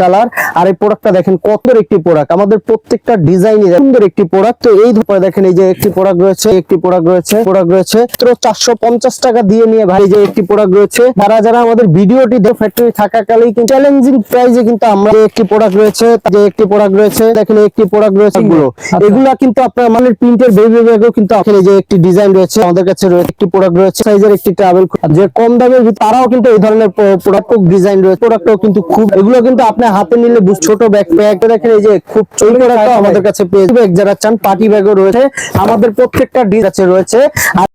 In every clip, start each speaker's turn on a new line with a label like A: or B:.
A: Colour আর এই প্রোডাক্টটা দেখেন কত একটি প্রোডাক্ট আমাদের প্রত্যেকটা ডিজাইনই সুন্দর একটি প্রোডাক্ট তো এই ধরনের দেখেন এই যে একটি প্রোডাক্ট রয়েছে একটি প্রোডাক্ট রয়েছে প্রোডাক্ট রয়েছে। তো চারশো পঞ্চাশ টাকা দিয়ে নিয়ে ভাই যে একটি প্রোডাক্ট রয়েছে। যারা যারা আমাদের ভিডিওটি ফ্যাক্টরি থাকাকালেই কিন্তু চ্যালেঞ্জিং প্রাইসে কিন্তু আমরা একটি প্রোডাক্ট রয়েছে যে একটি প্রোডাক্ট রয়েছে দেখেন একটি প্রোডাক্ট রয়েছে এগুলো। এগুলা কিন্তু আপনার মানে প্রিন্টের বেবি ব্যাগও কিন্তু এখানে যে একটি ডিজাইন রয়েছে আমাদের কাছে রয়েছে একটি প্রোডাক্ট রয়েছে সাইজের একটি ট্রাভেল যে কম দামের তারাও কিন্তু এই ধরনের প্রোডাক্ট ডিজাইন রয়েছে প্রোডাক্টও কিন্তু খুব এগুলো কিন্তু আপনি হাতে নিলে বুঝ- ছোট ব্যাগ ব্যাগ দেখেন এই যে খুব চলবে আমাদের কাছে পেয়ে যারা চান পার্টি ব্যাগও রয়েছে আমাদের প্রত্যেকটা ডিজ আছে রয়েছে। আর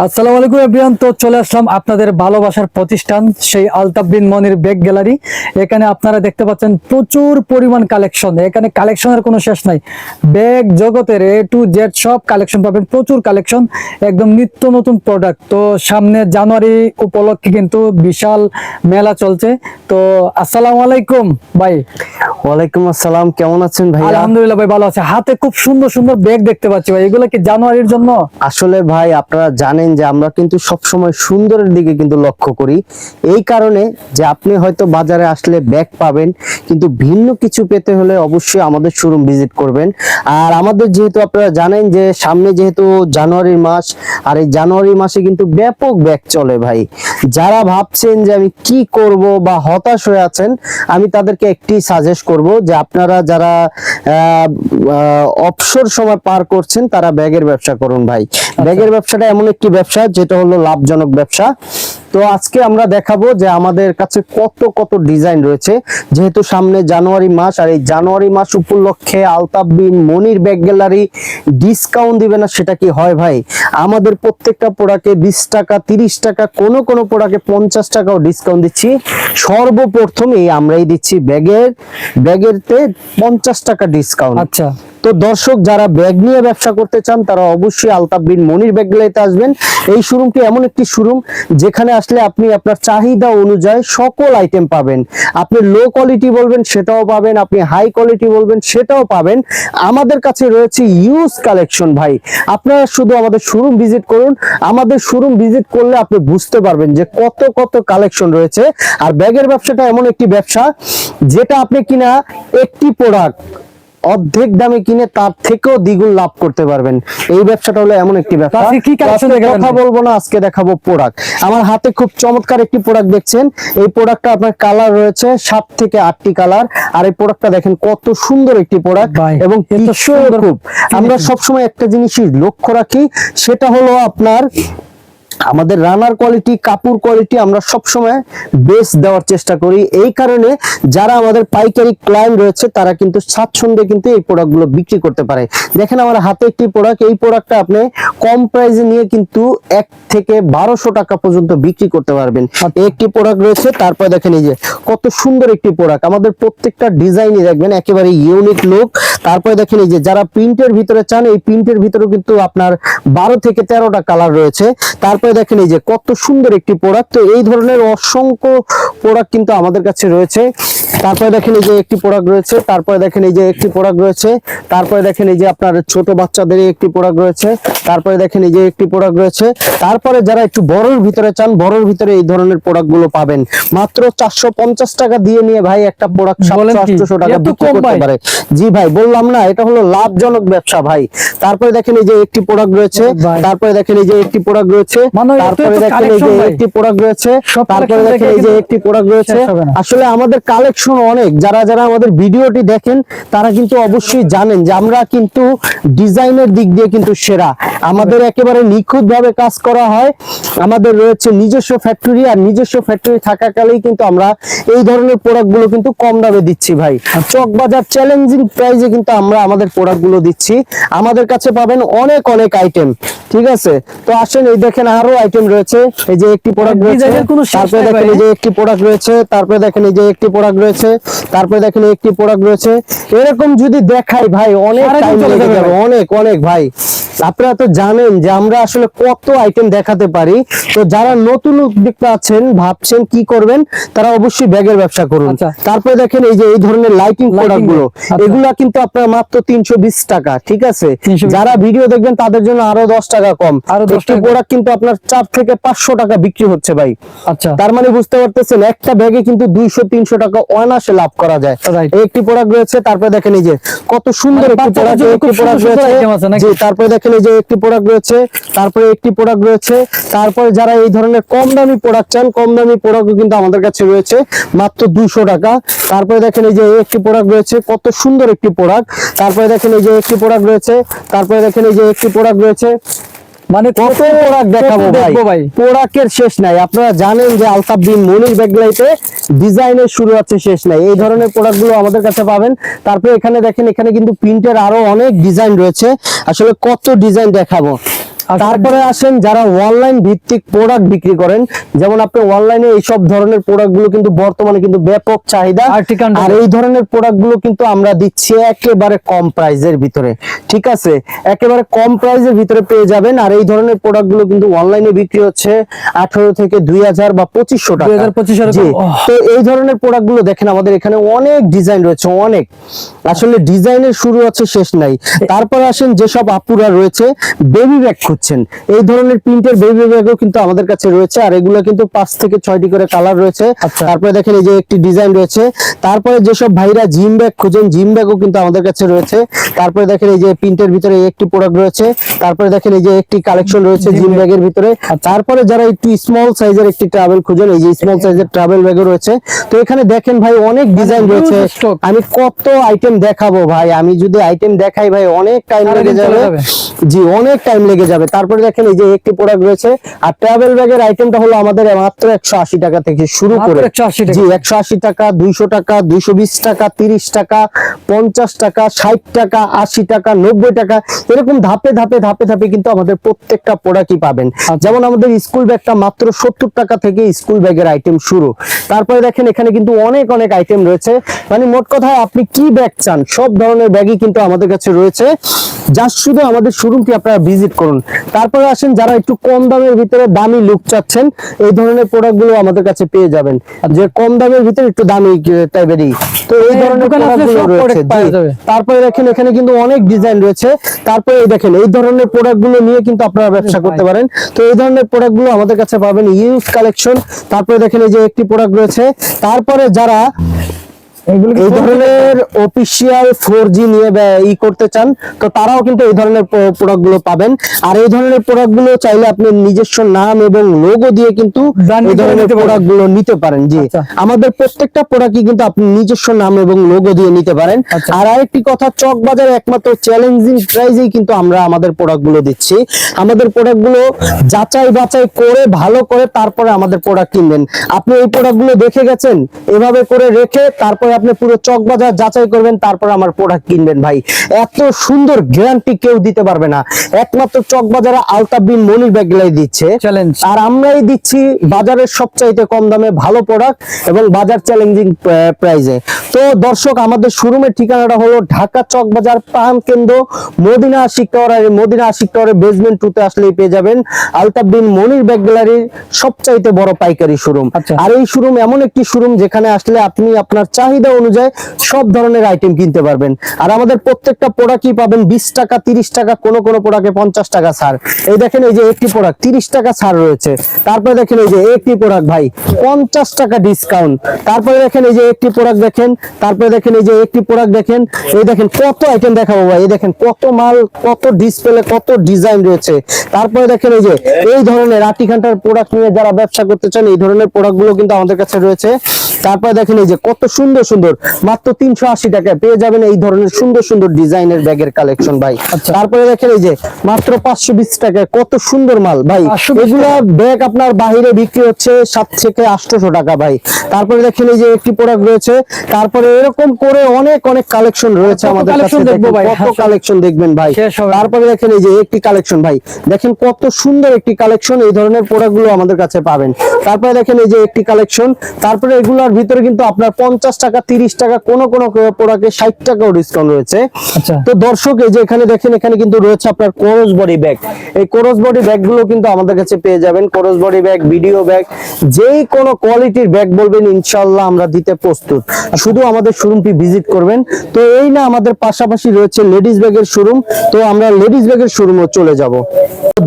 B: আসসালামু আলাইকুম এভরিওয়ান। তো চলে আসলাম আপনাদের ভালোবাসার প্রতিষ্ঠান সেই আলতাফ বিন মনির ব্যাগ গ্যালারি। এখানে আপনারা দেখতে পাচ্ছেন প্রচুর পরিমাণ কালেকশন। এখানে কালেকশনের কোনো শেষ নাই। ব্যাগ জগতের এ টু জেড সব কালেকশন পাবেন প্রচুর কালেকশন। একদম নিত্য নতুন প্রোডাক্ট তো সামনে জানুয়ারি উপলক্ষে কিন্তু বিশাল মেলা চলছে। তো আসসালামু আলাইকুম ভাই।
A: ওয়ালাইকুম আসসালাম কেমন আছেন ভাই
B: আলহামদুলিল্লাহ ভাই ভালো আছে। হাতে খুব সুন্দর সুন্দর ব্যাগ দেখতে পাচ্ছি ভাই। এগুলো কি জানুয়ারির জন্য?
A: আসলে ভাই আপনারা জানেন যে আমরা কিন্তু সবসময় সুন্দরের দিকে কিন্তু লক্ষ্য করি। এই কারণে যে আপনি হয়তো বাজারে আসলে ব্যাগ পাবেন, কিন্তু ভিন্ন কিছু পেতে হলে অবশ্যই আমাদের শোরুম ভিজিট করবেন। আর আমাদের যেহেতু আপনারা জানেন যে সামনে যেহেতু জানুয়ারির মাস আর এই জানুয়ারি মাসে কিন্তু ব্যাপক ব্যাগ চলে ভাই। যারা ভাবছেন যে আমি কি করব বা হতাশ হয়ে আছেন আমি তাদেরকে একটি সাজেস্ট করব যে আপনারা যারা অবসর সময় পার করছেন তারা ব্যাগের ব্যবসা করুন ভাই। ব্যাগের ব্যবসাটা এমন একটি ব্যবসা যেটা হলো লাভজনক ব্যবসা। তো আজকে আমরা দেখাবো যে আমাদের কাছে কত কত ডিজাইন রয়েছে। যেহেতু সামনে জানুয়ারি মাস, আর এই জানুয়ারি মাস উপলক্ষে Altaf Bin Monir bag gallery discount দিবে না, সেটা কি হয় ভাই? আমাদের প্রত্যেকটা প্রোডাক্টে বিশ টাকা, তিরিশ টাকা, কোনো কোনো প্রোডাক্টে পঞ্চাশ টাকাও ডিসকাউন্ট দিচ্ছি। সর্বপ্রথমেই আমরাই দিচ্ছি ব্যাগের, ব্যাগেরতে পঞ্চাশ টাকা ডিসকাউন্ট।
B: আচ্ছা।
A: তো দর্শক, যারা ব্যাগ নিয়ে ব্যবসা করতে চান, তারা অবশ্যই আলতাফ বিন মনির ব্যাগ গ্যালারিতে আসবেন। এই শোরুমটি এমন একটি শোরুম, যেখানে আসলে আপনি আপনার চাহিদা অনুযায়ী সকল আইটেম পাবেন। আপনি লো কোয়ালিটি বলবেন, সেটাও পাবেন। আপনি হাই কোয়ালিটি বলবেন, সেটাও পাবেন। আমাদের কাছে রয়েছে ইউজ কালেকশন ভাই। আপনারা শুধু আমাদের শোরুম ভিজিট করুন। আমাদের শোরুম ভিজিট করলে আপনি বুঝতে পারবেন যে কত কত কালেকশন রয়েছে। আর ব্যাগের ব্যবসাটা এমন একটি ব্যবসা, যেটা আপনি কিনা একটি প্রোডাক্ট অর্ধেক দামে কিনে তার থেকেও দ্বিগুণ লাভ করতে পারবেন। এই ব্যবসাটা হলো এমন একটি ব্যবসা।
B: কি
A: কথা বলব না আজকে দেখাবো প্রোডাক্ট আমার হাতে খুব চমৎকার একটি প্রোডাক্ট দেখছেন। এই প্রোডাক্টটা আপনার কালার রয়েছে সাত থেকে আটটি কালার আর এই প্রোডাক্টটা দেখেন কত সুন্দর একটি প্রোডাক্ট এবং খুব। আমরা সবসময় একটা জিনিসই লক্ষ্য রাখি সেটা হলো আপনার আমাদের রানার কোয়ালিটি কাপড় কোয়ালিটি আমরা সবসময় বেস দেওয়ার চেষ্টা করি। এই কারণে যারা আমাদের পাইকারি ক্লায়েন্ট রয়েছে, তারা কিন্তু স্বাচ্ছন্দ্যে কিন্তু এই প্রোডাক্টগুলো বিক্রি করতে পারে। দেখেন আমার হাতে একটি প্রোডাক্ট এই প্রোডাক্টটা আপনি কম প্রাইসে নিয়ে কিন্তু এক থেকে বারোশো টাকা পর্যন্ত বিক্রি করতে পারবেন। একটি প্রোডাক্ট রয়েছে, তারপর দেখেন এই যে কত সুন্দর একটি প্রোডাক্ট আমাদের প্রত্যেকটা ডিজাইনই দেখবেন, একেবারে ইউনিক লুক তারপরে দেখেন এই যে যারা প্রিন্টের ভিতরে চান এই প্রিন্টের ভিতরে কিন্তু আপনার বারো থেকে তেরোটা কালার রয়েছে। তারপরে দেখেন এই যে কত সুন্দর একটি প্রোডাক্ট তো এই ধরনের অসংখ্য প্রোডাক্ট কিন্তু আমাদের কাছে রয়েছে। তারপরে দেখেন এই যে একটি প্রোডাক্ট রয়েছে তারপরে দেখেন এই যে একটি প্রোডাক্ট রয়েছে তারপরে দেখেন এই যে আপনার ছোট বাচ্চাদের একটি প্রোডাক্ট রয়েছে তারপরে দেখেন এই যে একটি প্রোডাক্ট রয়েছে। তারপরে যারা একটু বড়র ভিতরে চান বড়র ভিতরে এই ধরনের প্রোডাক্টগুলো পাবেন। মাত্র চারশো পঞ্চাশ টাকা দিয়ে নিয়ে ভাই একটা প্রোডাক্ট
B: বলেন
A: সাতশো? টাকা
B: এত
A: বিক্রি করতে
B: ভাই?
A: পারে। জি ভাই বললাম না এটা হলো লাভজনক ব্যবসা ভাই। তারপরে দেখেন এই যে একটি প্রোডাক্ট রয়েছে তারপরে দেখেন এই যে একটি প্রোডাক্ট রয়েছে
B: মানে
A: তারপরে দেখেন এই যে একটি প্রোডাক্ট রয়েছে তারপরে দেখেন এই যে একটি প্রোডাক্ট রয়েছে। আসলে আমাদের কালেকশন অনেক। যারা যারা আমাদের ভিডিওটি দেখেন তারা কিন্তু অবশ্যই জানেন যে আমরা কিন্তু ডিজাইনের দিক দিয়ে কিন্তু সেরা। আমাদের একেবারে নিখুঁত ভাবে কাজ করা হয়। আমাদের রয়েছে নিজস্ব ফ্যাক্টরি আর নিজস্ব ফ্যাক্টরি থাকাকালেই কিন্তু আমরা এই ধরনের প্রোডাক্টগুলো কিন্তু কম দামে দিচ্ছি ভাই। চক বাজার চ্যালেঞ্জিং প্রাইজে কিন্তু আমরা আমাদের প্রোডাক্টগুলো দিচ্ছি। আমাদের কাছে পাবেন অনেক অনেক আইটেম ঠিক আছে? তো আসেন এই দেখেন আরও আইটেম রয়েছে। এই যে একটি প্রোডাক্ট রয়েছে তারপরে দেখেন এই যে একটি প্রোডাক্ট রয়েছে তারপরে দেখেন এই যে একটি প্রোডাক্ট রয়েছে তারপরে দেখেন একটি প্রোডাক্ট রয়েছে। এরকম যদি দেখাই ভাই অনেক টাইম লেগে
B: যাবে
A: যাবে।
B: ভাই।
A: অনেক অনেক ভাই। আপনারা তো জানেন যে আমরা আসলে কত আইটেম দেখাতে পারি। তো যারা নতুন উদ্যোক্তা আছেন ভাবছেন কি করবেন তারা অবশ্যই ব্যাগের ব্যবসা করুন।
B: আচ্ছা।
A: তারপরে দেখেন এই যে এই ধরনের লাইটিং
B: প্রোডাক্টগুলো আচ্ছা।
A: এগুলা কিন্তু আপনার মাত্র তিনশো বিশ টাকা ঠিক আছে? যারা ভিডিও দেখবেন তাদের জন্য আরও দশ টাকা কম।
B: আরও 10
A: একটি
B: টাকা। কম।
A: প্রোডাক্ট কিন্তু আপনার চার থেকে পাঁচশো টাকা বিক্রি হচ্ছে ভাই।
B: আচ্ছা।
A: তার মানে বুঝতে পারতেছেন একটা ব্যাগে কিন্তু দুইশো তিনশো টাকা অনায়াসে লাভ করা যায়। একটি প্রোডাক্ট রয়েছে তারপরে দেখেন এই যে কত সুন্দর
B: মানে
A: একটি প্রোডাক্ট রয়েছে তারপরে দেখেন এই যে একটি প্রোডাক্ট রয়েছে, তারপরে একটি প্রোডাক্ট রয়েছে, তারপরে যারা এই ধরনের কম দামি প্রোডাক্ট চান, কম দামি প্রোডাক্ট কিন্তু আমাদের কাছে রয়েছে, মাত্র দুশো টাকা। তারপরে দেখেন এই যে একটি প্রোডাক্ট রয়েছে, কত সুন্দর একটি প্রোডাক্ট তারপরে দেখেন এই যে একটি প্রোডাক্ট রয়েছে, তারপরে দেখেন এই যে একটি প্রোডাক্ট রয়েছে
B: মানে
A: কত প্রোডাক্ট দেখাবো ভাই? প্রোডাক্টের শেষ নাই। আপনারা জানেন যে আলতাফ বিন মনির ব্যাগলাইতে ডিজাইনের শুরু হচ্ছে শেষ নাই। এই ধরনের প্রোডাক্টগুলো আমাদের কাছে পাবেন। তারপরে এখানে দেখেন এখানে কিন্তু প্রিন্টের আরও অনেক ডিজাইন রয়েছে। আসলে কত ডিজাইন দেখাবো। তারপরে আসেন যারা অনলাইন ভিত্তিক প্রোডাক্ট বিক্রি করেন। যেমন আপনি অনলাইনে এইসব ধরনের প্রোডাক্টগুলো কিন্তু বর্তমানে কিন্তু ব্যাপক চাহিদা।
B: আর
A: এই ধরনের প্রোডাক্টগুলো কিন্তু আমরা দিচ্ছি একেবারে কম প্রাইজের ভিতরে। ঠিক আছে? একেবারে কম প্রাইজের ভিতরে পেয়ে যাবেন। আর এই ধরনের প্রোডাক্টগুলো কিন্তু অনলাইনে বিক্রি হচ্ছে আঠারো থেকে দুই হাজার বা পঁচিশশো টাকা।
B: 2025 এরকম,
A: জি। তো এই ধরনের প্রোডাক্টগুলো দেখেন আমাদের এখানে অনেক ডিজাইন রয়েছে অনেক। আসলে ডিজাইনের শুরু আছে শেষ নাই। তারপর আসেন যেসব আপুরা রয়েছে বেবি ব্যাগ খুঁজছেন। এই ধরনের প্রিন্টের বেবি ব্যাগও কিন্তু আমাদের কাছে রয়েছে আর এগুলো কিন্তু পাঁচ থেকে ছয়টি করে কালার রয়েছে।
B: আচ্ছা।
A: তারপরে দেখেন এই যে একটি ডিজাইন রয়েছে তারপরে যেসব ভাইরা জিম ব্যাগ খুঁজেন জিম ব্যাগও কিন্তু আমাদের কাছে রয়েছে। তারপরে দেখেন এই যে প্রিন্টের ভিতরে একটি প্রোডাক্ট রয়েছে তারপরে দেখেন এই যে একটি কালেকশন রয়েছে জিম ব্যাগের ভিতরে। তারপরে যারা একটু স্মল সাইজের একটি ট্রাভেল খুঁজেন এই যে স্মল সাইজের ট্রাভেল ব্যাগও রয়েছে। তো এখানে দেখেন ভাই অনেক ডিজাইন রয়েছে। আমি কত আইটেম দেখাবো ভাই? আমি যদি আইটেম দেখাই ভাই অনেক টাইম লেগে যাবে। জি অনেক টাইম লেগে যাবে। তারপরে দেখেন এই যে একটি প্রোডাক্ট রয়েছে আর ট্রাভেল ব্যাগের আইটেমটা হলো আমাদের মাত্র একশো আশি টাকা থেকে শুরু করে।
B: 180 টাকা।
A: জি একশো আশি টাকা দুইশো টাকা দুইশো বিশ টাকা তিরিশ টাকা পঞ্চাশ টাকা ষাট টাকা আশি টাকা নব্বই টাকা এরকম ধাপে ধাপে ধাপে ধাপে কিন্তু আমাদের প্রত্যেকটা প্রোডাক্টই পাবেন। যেমন আমাদের স্কুল ব্যাগটা মাত্র সত্তর টাকা থেকে স্কুল ব্যাগের আইটেম শুরু। তারপরে দেখেন এখানে কিন্তু অনেক অনেক আইটেম রয়েছে। মানে মোট কথায় আপনি কি ব্যাগ চান সব ধরনের ব্যাগই কিন্তু আমাদের কাছে রয়েছে। জাস্ট শুধু আমাদের শোরুমটি আপনারা ভিজিট করুন। তারপরে আসেন যারা একটু কম দামের ভিতরে দামি লুক চাচ্ছেন এই ধরনের প্রোডাক্টগুলো আমাদের কাছে পেয়ে যাবেন। যে কম দামের ভিতরে একটু দামি টাইপেরই তো এই
B: মানে
A: ধরনের
B: দোকানে
A: প্রোডাক্ট
B: আসলে
A: গুলো
B: সব
A: রয়েছে। তারপরে দেখেন এখানে কিন্তু অনেক ডিজাইন রয়েছে। তারপরে এই দেখেন এই ধরনের প্রোডাক্টগুলো নিয়ে কিন্তু আপনারা ব্যবসা করতে পারেন। তো এই ধরনের প্রোডাক্টগুলো আমাদের কাছে পাবেন ইউজ কালেকশন তারপরে দেখেন এই যে একটি প্রোডাক্ট রয়েছে। তারপরে যারা এই ধরনের অফিসিয়াল ফোর জি নিয়ে ই করতে চান তো তারাও কিন্তু এই ধরনের পাবেন। আর এই ধরনের চাইলে আপনি নিজস্ব নাম এবং লোগো দিয়ে কিন্তু এই ধরনের
B: নিতে
A: পারেন জি।
B: আচ্ছা।
A: আমাদের প্রত্যেকটা প্রোডাক্টই কিন্তু আপনি নিজস্ব নাম এবং লোগো দিয়ে নিতে পারেন।
B: আচ্ছা।
A: আর আরেকটি কথা চক বাজারে একমাত্র চ্যালেঞ্জিং প্রাইজেই কিন্তু আমরা আমাদের প্রোডাক্টগুলো দিচ্ছি। আমাদের প্রোডাক্টগুলো যাচাই বাছাই করে ভালো করে তারপরে আমাদের প্রোডাক্ট কিনবেন। আপনি এই প্রোডাক্টগুলো দেখে গেছেন এভাবে করে রেখে তারপরে আপনি পুরো চক বাজার যাচাই করবেন তারপর আমার প্রোডাক্ট কিনবেন ভাই। এত সুন্দর গ্যারান্টি কেউ দিতে পারবে না। একমাত্র চক বাজারে আলতাফ বিন মনির ব্যাগলাই দিচ্ছে।
B: চ্যালেঞ্জ
A: আর আমরাই দিচ্ছি বাজারের সবচাইতে কম দামে ভালো প্রোডাক্ট এবং বাজার চ্যালেঞ্জিং প্রাইজে তো দর্শক আমাদের শোরুমের ঠিকানাটা হলো ঢাকা চক বাজার প্রাণ কেন্দ্র মদিনা আশিক টাওয়ার। মদিনা আশিক টাওয়ারের বেসমেন্ট টুতে আসলেই পেয়ে যাবেন আলতাফ বিন মনির ব্যাগ গ্যালারির সবচাইতে বড় পাইকারি শোরুম।
B: আচ্ছা।
A: আর এই শোরুম এমন একটি শোরুম যেখানে আসলে আপনি আপনার চাহিদা অনুযায়ী সব ধরনের আইটেম কিনতে পারবেন। আর আমাদের প্রত্যেকটা প্রোডাক্টই পাবেন বিশ টাকা, তিরিশ টাকা, কোনো কোনো প্রোডাক্টে পঞ্চাশ টাকা ছাড়। এই দেখেন এই যে একটি প্রোডাক্ট তিরিশ টাকা ছাড় রয়েছে। তারপরে দেখেন এই যে একটি প্রোডাক্ট ভাই, পঞ্চাশ টাকা ডিসকাউন্ট তারপরে দেখেন এই যে একটি প্রোডাক্ট দেখেন, তারপরে দেখেন এই যে একটি প্রোডাক্ট দেখেন, এই দেখেন কত আইটেম দেখাবো ভাই, এই দেখেন কত মাল, কত ডিসপ্লে কত ডিজাইন রয়েছে। তারপরে দেখেন এই যে এই ধরনের আটি ঘণ্টার প্রোডাক্ট নিয়ে যারা ব্যবসা করতে চান, এই ধরনের প্রোডাক্টগুলো কিন্তু আমাদের কাছে রয়েছে। তারপরে দেখেন এই যে কত সুন্দর সুন্দর। মাত্র তিনশো আশি টাকায় পেয়ে যাবেন এই ধরনের সুন্দর সুন্দর ডিজাইনের ব্যাগের কালেকশন ভাই।
B: আচ্ছা।
A: তারপরে দেখেন এই যে মাত্র পাঁচশো বিশ টাকায় কত সুন্দর মাল ভাই। এগুলা ব্যাগ আপনার বাহিরে বিক্রি হচ্ছে সাত থেকে আটশোশো টাকা ভাই। তারপরে দেখেন এই যে একটি প্রোডাক্ট রয়েছে। তারপরে এরকম করে অনেক অনেক কালেকশন রয়েছে আমাদের কাছে? কত কালেকশন দেখবেন ভাই। তারপরে দেখেন এই যে একটি কালেকশন ভাই। দেখেন কত সুন্দর একটি কালেকশন এই ধরনের প্রোডাক্টগুলো আমাদের কাছে পাবেন। তারপরে দেখেন এই যে একটি কালেকশন। তারপরে এগুলোর ভিতরে কিন্তু আপনার পঞ্চাশ টাকা তিরিশ টাকা কোন কোন প্রোডাক্টে ষাট টাকাও ডিসকাউন্ট রয়েছে।
B: আচ্ছা।
A: তো দর্শক এই যে এখানে দেখেন এখানে কিন্তু রয়েছে আপনার কোরস বডি ব্যাগ এই কোরস বডি ব্যাগগুলো কিন্তু আমাদের কাছে পেয়ে যাবেন। Cross body bag video bag যেই কোনো কোয়ালিটির ব্যাগ বলবেন ইনশাল্লাহ আমরা দিতে প্রস্তুত। শুধু আমাদের শোরুমটি ভিজিট করবেন। তো এই না আমাদের পাশাপাশি রয়েছে লেডিস ব্যাগের শোরুম তো আমরা লেডিস ব্যাগের শোরুমও চলে যাব।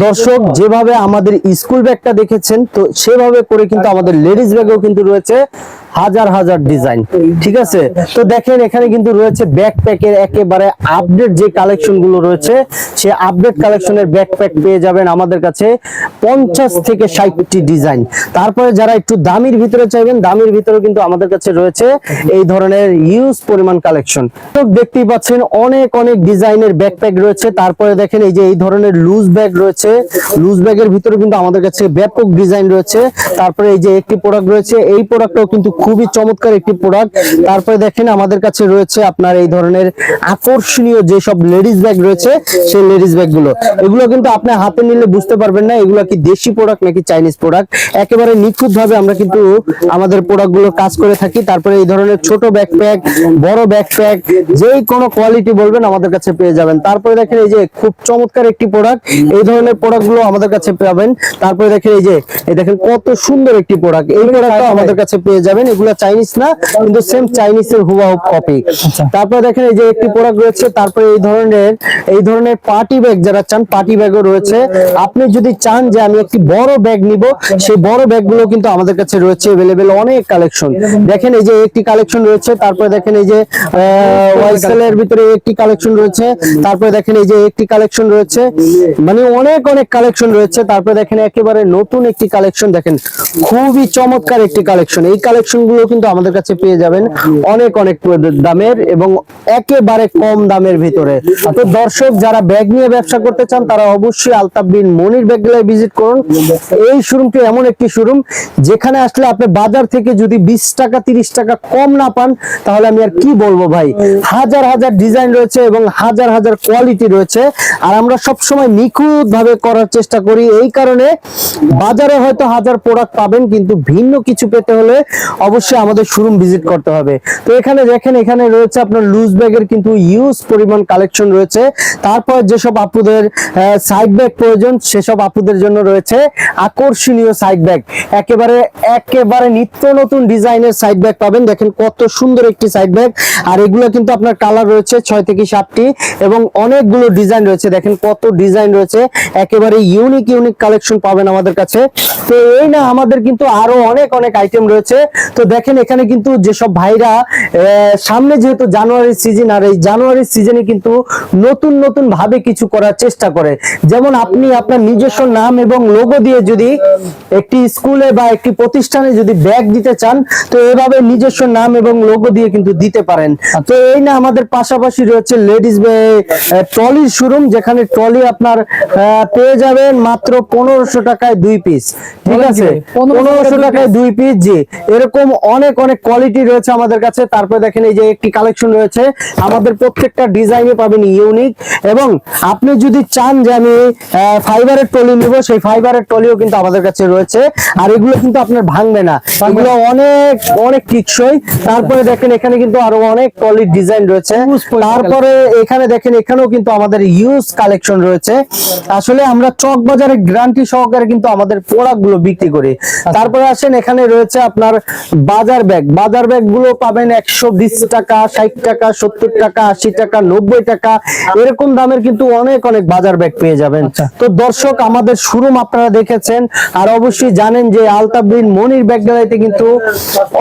A: দর্শক যেভাবে আমাদের স্কুল ব্যাগটা দেখেছেন তো সেভাবে করে কিন্তু আমাদের লেডিস ব্যাগেও কিন্তু রয়েছে। হাজার হাজার ডিজাইন, ঠিক আছে? তো দেখেন, এখানে কিন্তু রয়েছে ব্যাকপ্যাকের একেবারে আপডেট যে কালেকশনগুলো রয়েছে, সে আপডেট কালেকশনের ব্যাকপ্যাক পেয়ে যাবেন আমাদের কাছে পঞ্চাশ থেকে ষাটটি ডিজাইন। তারপরে যারা একটু দামির ভিতরে চাইবেন, দামির ভিতরে কিন্তু আমাদের কাছে রয়েছে এই ধরনের ইউজ পরিমাণ কালেকশন। তো দেখতেই পাচ্ছেন, অনেক অনেক ডিজাইনের ব্যাকপ্যাক রয়েছে। তারপরে দেখেন, এই যে এই ধরনের লুজ ব্যাগ রয়েছে লুজ ব্যাগের ভিতরে কিন্তু আমাদের কাছে ব্যাপক ডিজাইন রয়েছে। তারপরে এই যে একটি প্রোডাক্ট রয়েছে, এই প্রোডাক্টটাও কিন্তু খুবই চমৎকার একটি প্রোডাক্ট তারপরে দেখেন আমাদের কাছে রয়েছে আপনার এই ধরনের আকর্ষণীয় যে সব লেডিস ব্যাগ রয়েছে, সেই লেডিস ব্যাগগুলো। এগুলো কিন্তু আপনি হাতে নিলে বুঝতে পারবেন না, এগুলো কি দেশি প্রোডাক্ট নাকি চাইনিজ প্রোডাক্ট একেবারে নিখুঁত ভাবে আমরা কিন্তু আমাদের প্রোডাক্টগুলো কাজ করে থাকি। তারপরে এই ধরনের ছোট ব্যাকপ্যাক বড় ব্যাকপ্যাক যেই কোনো কোয়ালিটি বলবেন আমাদের কাছে পেয়ে যাবেন। তারপরে দেখেন এই যে খুব চমৎকার একটি প্রোডাক্ট এই ধরনের প্রোডাক্টগুলো আমাদের কাছে পাবেন। তারপরে দেখেন এই যে, এই দেখেন কত সুন্দর একটি প্রোডাক্ট এই প্রোডাক্টটা আমাদের কাছে পেয়ে যাবেন। এগুলো চাইনিজ না কিন্তু সেম চাইনিজের হুবাহুব কপি তারপরে দেখেন এই যে একটি প্রোডাক্ট রয়েছে তারপরে এই ধরনের এই ধরনের পার্টি ব্যাগ যারা চান পার্টি ব্যাগও রয়েছে আপনি যদি চান যে আমি একটি বড় ব্যাগ নিব সেই বড় ব্যাগ গুলো কিন্তু আমাদের কাছে রয়েছে अवेलेबल অনেক কালেকশন দেখেন এই যে একটি কালেকশন রয়েছে তারপরে দেখেন এই যে ওয়াইসেল এর ভিতরে একটি কালেকশন রয়েছে তারপরে দেখেন এই যে একটি কালেকশন রয়েছে মানে অনেক অনেক কালেকশন রয়েছে তারপরে দেখেন একেবারে নতুন একটি কালেকশন দেখেন খুবই চমৎকার একটি কালেকশন এই কালেকশন গুলো কিন্তু আমাদের কাছে পেয়ে যাবেন। অনেক অনেক দামের এবং একেবারে কম দামের ভিতরে। তো দর্শক, যারা ব্যাগ নিয়ে ব্যবসা করতে চান, তারা অবশ্যই আলতাফ বিন মনির ব্যাগ গেলায় ভিজিট করুন। এই শোরুমটি এমন একটি শোরুম, যেখানে আসলে আপনি বাজার থেকে যদি বিশ টাকা, তিরিশ টাকা কম না পান, তাহলে আমি আর কি বলব ভাই? হাজার হাজার ডিজাইন রয়েছে এবং হাজার হাজার কোয়ালিটি রয়েছে। আর আমরা সব সময় নিখুঁত ভাবে করার চেষ্টা করি। এই কারণে বাজারে হয়তো হাজার প্রোডাক্ট পাবেন, কিন্তু ভিন্ন কিছু পেতে হলে অবশ্যই আমাদের শোরুম ভিজিট করতে হবে। তো এখানে দেখেন, এখানে রয়েছে আপনার লুজ ব্যাগের কিন্তু ইউজ পরিমাণ কালেকশন রয়েছে। তারপর যেসব আপুদের সাইড ব্যাগ প্রয়োজন, সেসব আপুদের জন্য রয়েছে আকর্ষণীয় সাইড ব্যাগ একেবারে একেবারে নিত্য নতুন ডিজাইনের সাইড ব্যাগ পাবেন। দেখেন কত সুন্দর একটি সাইড ব্যাগ আর এগুলো কিন্তু আপনার কালার রয়েছে ছয় থেকে সাতটি এবং অনেকগুলো ডিজাইন রয়েছে। দেখেন কত ডিজাইন রয়েছে। একেবারে ইউনিক ইউনিক কালেকশন পাবেন আমাদের কাছে। তো এই না, আমাদের কিন্তু আরও অনেক অনেক আইটেম রয়েছে। তো দেখেন এখানে কিন্তু যেসব ভাইরা সামনে যেহেতু জানুয়ারি সিজন আর এই জানুয়ারি সিজনে কিন্তু নতুন নতুন ভাবে কিছু করার চেষ্টা করে। যেমন আপনি আপনার নিজস্ব নাম এবং লোগো দিয়ে যদি একটি স্কুলে বা একটি প্রতিষ্ঠানে যদি ব্যাগ দিতে চান তো এভাবে নিজস্ব নাম এবং লোগো দিয়ে কিন্তু দিতে পারেন। তো এই না আমাদের পাশাপাশি রয়েছে লেডিস ট্রলির শোরুম যেখানে ট্রলি আপনার পেয়ে যাবেন মাত্র পনেরোশো টাকায় দুই পিস ঠিক আছে?
B: ভাই? 1500
A: পনেরোশো
B: টাকায়
A: টাকায় দুই পিস জি। এরকম অনেক অনেক কোয়ালিটি রয়েছে আমাদের কাছে। তারপরে দেখেন এই যে একটি কালেকশন রয়েছে। আমাদের প্রত্যেকটা ডিজাইনে পাবেন ইউনিক এবং আপনি যদি চান যে আমি ফাইবারের টলি নিব সেই ফাইবারের টলিও কিন্তু আমাদের কাছে রয়েছে। আর এগুলো কিন্তু আপনার ভাঙবে না। এগুলো অনেক অনেক টিকসই। তারপরে দেখেন এখানে কিন্তু আরও অনেক টলির ডিজাইন রয়েছে। তারপরে এখানে দেখেন এখানেও কিন্তু আমাদের ইউজ কালেকশন রয়েছে। আসলে আমরা চক বাজারে গ্যারান্টি সহকারে কিন্তু আমাদের প্রোডাক্টগুলো বিক্রি করি। তারপরে আসেন এখানে রয়েছে আপনার বাজার ব্যাগ। বাজার ব্যাগগুলো পাবেন একশো বিশ টাকা ষাট টাকা সত্তর টাকা আশি টাকা নব্বই টাকা। এরকম দামের কিন্তু অনেক অনেক বাজার ব্যাগ পেয়ে যাবেন।
B: আচ্ছা।
A: তো দর্শক আমাদের শোরুম আপনারা দেখেছেন। আর অবশ্যই জানেন যে আলতাবিন মনির ব্যাগ গ্যালারিতে কিন্তু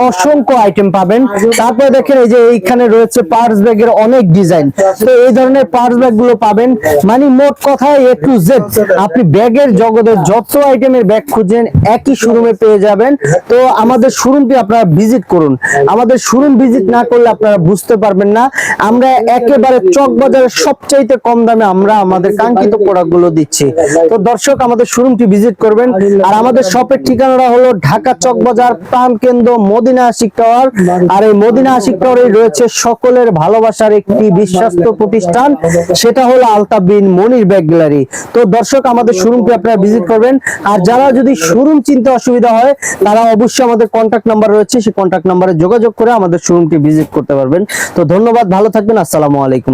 A: অসংখ্য আইটেম পাবেন। তারপরে দেখেন এই যে এইখানে রয়েছে পার্স ব্যাগের অনেক ডিজাইন। তো এই ধরনের পার্স ব্যাগগুলো পাবেন। মানে মোট কথায় এ টু জেড আপনি ব্যাগের জগতের যত আইটেমের ব্যাগ খুঁজেন একই শোরুমে পেয়ে যাবেন। তো আমাদের শোরুমটি আপনারা ভিজিট করুন। আমাদের শোরুম ভিজিট না করলে আপনারা বুঝতে পারবেন না। আমরা একেবারে চক বাজারের সবচাইতে কম দামে আমরা আমাদের কাঙ্ক্ষিত প্রোডাক্টগুলো দিচ্ছি। তো দর্শক, আমাদের শোরুমটি ভিজিট করবেন। আর আমাদের শপের ঠিকানাটা হলো ঢাকা চক বাজার প্রাণ কেন্দ্র মদিনা আশিক টাওয়ার আর এই মদিনা আশিক টাওয়ারে রয়েছে সকলের ভালোবাসার একটি বিশ্বস্ত প্রতিষ্ঠান। সেটা হলো আলতাফ বিন মনির ব্যাগ গ্যালারি তো দর্শক, আমাদের শোরুমটি আপনারা ভিজিট করবেন। আর যারা যদি শোরুম চিনতে অসুবিধা হয়, তারা অবশ্যই আমাদের কন্ট্যাক্ট নাম্বার রয়েছে সেই কন্ট্যাক্ট নাম্বারে যোগাযোগ করে আমাদের শোরুমকে ভিজিট করতে পারবেন। তো ধন্যবাদ, ভালো থাকবেন, আসসালামু আলাইকুম।